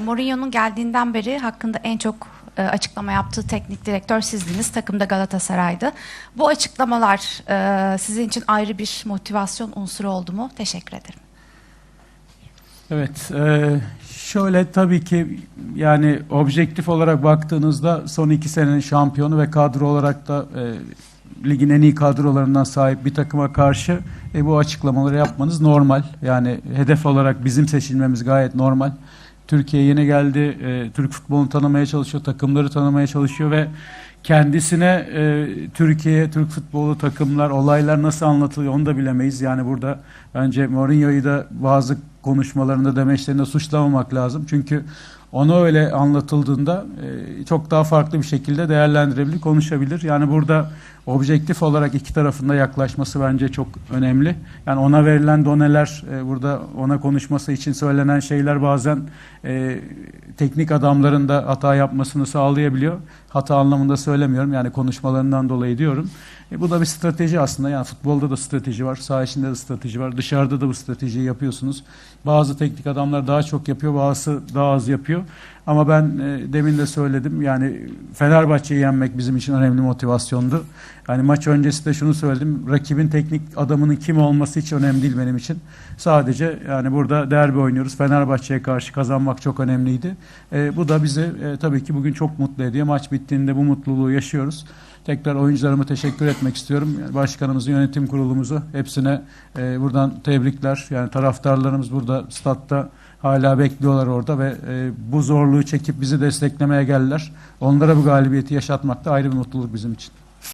Mourinho'nun geldiğinden beri hakkında en çok e, açıklama yaptığı teknik direktör sizdiniz. Takımda Galatasaray'dı. Bu açıklamalar e, sizin için ayrı bir motivasyon unsuru oldu mu? Teşekkür ederim. Evet, e, şöyle tabii ki yani objektif olarak baktığınızda son iki senenin şampiyonu ve kadro olarak da ligin en iyi kadrolarından sahip bir takıma karşı e, bu açıklamaları yapmanız normal. Yani hedef olarak bizim seçilmemiz gayet normal. Türkiye yeni geldi, e, Türk futbolunu tanımaya çalışıyor, takımları tanımaya çalışıyor ve kendisine e, Türkiye, Türk futbolu, takımlar, olaylar nasıl anlatılıyor onu da bilemeyiz. Yani burada bence Mourinho'yu da bazı konuşmalarında, demeçlerinde suçlamamak lazım. Çünkü ona öyle anlatıldığında e, çok daha farklı bir şekilde değerlendirebilir, konuşabilir. Yani burada objektif olarak iki tarafında yaklaşması bence çok önemli. Yani ona verilen doneler, e, burada ona konuşması için söylenen şeyler bazen e, teknik adamların da hata yapmasını sağlayabiliyor. Hata anlamında söylemiyorum yani konuşmalarından dolayı diyorum. E, bu da bir strateji aslında yani futbolda da strateji var, saha içinde de strateji var, dışarıda da bu stratejiyi yapıyorsunuz. Bazı teknik adamlar daha çok yapıyor, bazısı daha az yapıyor. Ama ben e, demin de söyledim yani Fenerbahçe'yi yenmek bizim için önemli motivasyondu. Yani maç öncesi de şunu söyledim. Rakibin teknik adamının kim olması hiç önemli değil benim için. Sadece yani burada derbi oynuyoruz. Fenerbahçe'ye karşı kazanmak çok önemliydi. E, bu da bizi e, tabii ki bugün çok mutlu ediyor. Maç bittiğinde bu mutluluğu yaşıyoruz. Tekrar oyuncularıma teşekkür etmek istiyorum. Başkanımızı, yönetim kurulumuzu hepsine e, buradan tebrikler. Yani taraftarlarımız burada statta hala bekliyorlar orada ve e, bu zorluğu çekip bizi desteklemeye geldiler. Onlara bu galibiyeti yaşatmak da ayrı bir mutluluk bizim için.